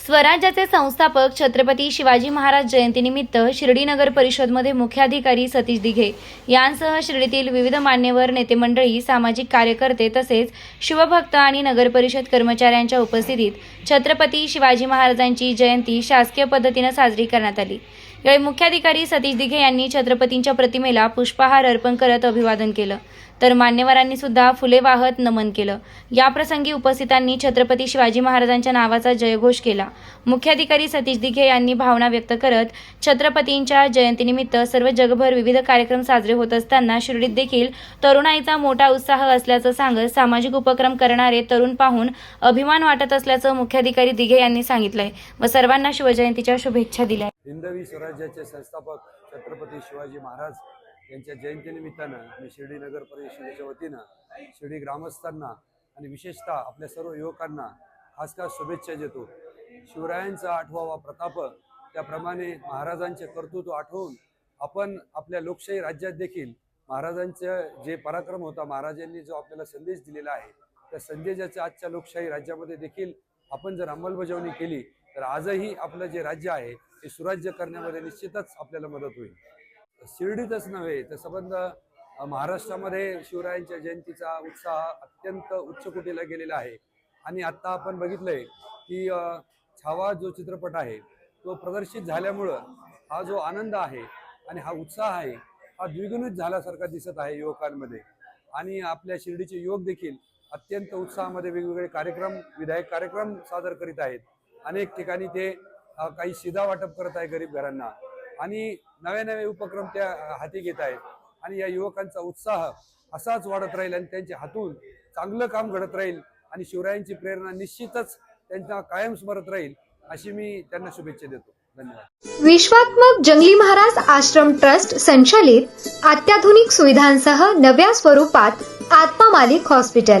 स्वराज्याचे संस्थापक छत्रपती शिवाजी महाराज जयंतीनिमित्त शिर्डी नगर परिषदमध्ये मुख्याधिकारी सतीश दिघे यांसह शिर्डीतील विविध मान्यवर नेते मंडळी सामाजिक कार्यकर्ते तसेच शिवभक्त आणि नगर परिषद कर्मचाऱ्यांच्या उपस्थितीत छत्रपती शिवाजी महाराजांची जयंती शासकीय पद्धतीनं साजरी करण्यात आली. यावेळी मुख्याधिकारी सतीश दिघे यांनी छत्रपतींच्या प्रतिमेला पुष्पहार अर्पण करत अभिवादन केलं. तर मान्यवरांनी सुद्धा फुले वाहत नमन केलं. याप्रसंगी उपस्थितांनी छत्रपती शिवाजी महाराजांच्या नावाचा जयघोष केला. मुख्याधिकारी सतीश दिघे यांनी भावना व्यक्त करत छत्रपतींच्या जयंतीनिमित्त सर्व जगभर विविध कार्यक्रम साजरे होत असताना शिर्डीत देखील तरुणाईचा मोठा उत्साह असल्याचं सांगत सामाजिक उपक्रम करणारे तरुण पाहून अभिमान वाटत असल्याचं मुख्याधिकारी दिघे यांनी सांगितलंय. व सर्वांना शिवजयंतीच्या शुभेच्छा दिल्या हिंदवी स्वराज्याचे संस्थापक छत्रपती शिवाजी महाराज यांच्या जयंतीनिमित्तानं मी शिर्डी नगर परिषदेच्या वतीनं शिर्डी ग्रामस्थांना आणि विशेषतः आपल्या सर्व युवकांना खास खास शुभेच्छा देतो. शिवरायांचा आठवावा प्रताप त्याप्रमाणे महाराजांचे कर्तृत्व आठवून आपण आपल्या लोकशाही राज्यात देखील महाराजांचं जे पराक्रम होता महाराजांनी जो आपल्याला संदेश दिलेला आहे त्या संदेशाच्या आजच्या लोकशाही राज्यामध्ये देखील आपण जर अंमलबजावणी केली तर आजही आपलं जे राज्य आहे ते सुराज्य करण्यामध्ये निश्चितच आपल्याला मदत होईल. शिर्डीतच नव्हे तर संबंध महाराष्ट्रामध्ये शिवरायांच्या जयंतीचा उत्साह अत्यंत उच्च कोटीला गेलेला आहे. आणि आत्ता आपण बघितलंय की छावा जो चित्रपट आहे तो प्रदर्शित झाल्यामुळं हा जो आनंद आहे आणि हा उत्साह आहे हा द्विगुणित झाल्यासारखा दिसत आहे युवकांमध्ये. आणि आपल्या शिर्डीचे युवक देखील अत्यंत उत्साहामध्ये वेगवेगळे कार्यक्रम विधायक कार्यक्रम सादर करीत आहेत. अनेक ठिकाणी ते काही शिधा वाटप करत आहे गरीब घरांना. आणि नवे नवे उपक्रम त्या हाती घेत आहेत. आणि या युवकांचा उत्साह असाच वाढत राहील आणि त्यांच्या हातून चांगलं काम घडत राहील आणि शिवरायांची प्रेरणा निश्चितच त्यांना कायम स्मरत राहील अशी मी त्यांना शुभेच्छा देतो. धन्यवाद. विश्वात्मक जंगली महाराज आश्रम ट्रस्ट संचालित अत्याधुनिक सुविधांसह नव्या स्वरूपात आत्मा मालिक हॉस्पिटल.